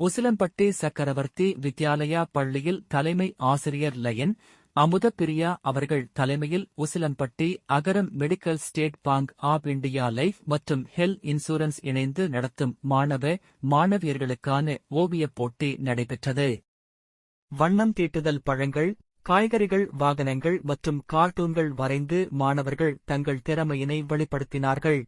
உசிலம்பட்டி சக்கரவர்த்தி வித்யாலயா பள்ளியில் தலைமை ஆசிரியர் லயன் அமுதப்பிரியா அவர்கள் தலைமையில் Usilampatti Agaram medical State Bank of India life மற்றும் ஹெல்த் இன்சூரன்ஸ் இணைந்து நடத்தும் மாணவ மாணவியர்களுக்கான ஓவியப் போட்டி நடைபெற்றது. வண்ணம் தீட்டுதல் பழங்கள் காய்கறிகள் வாகனங்கள் மற்றும் கார்ட்டூன்கள் வரைந்து மாணவர்கள் தங்கள் திறமையினை வெளிப்படுத்தினார்கள்.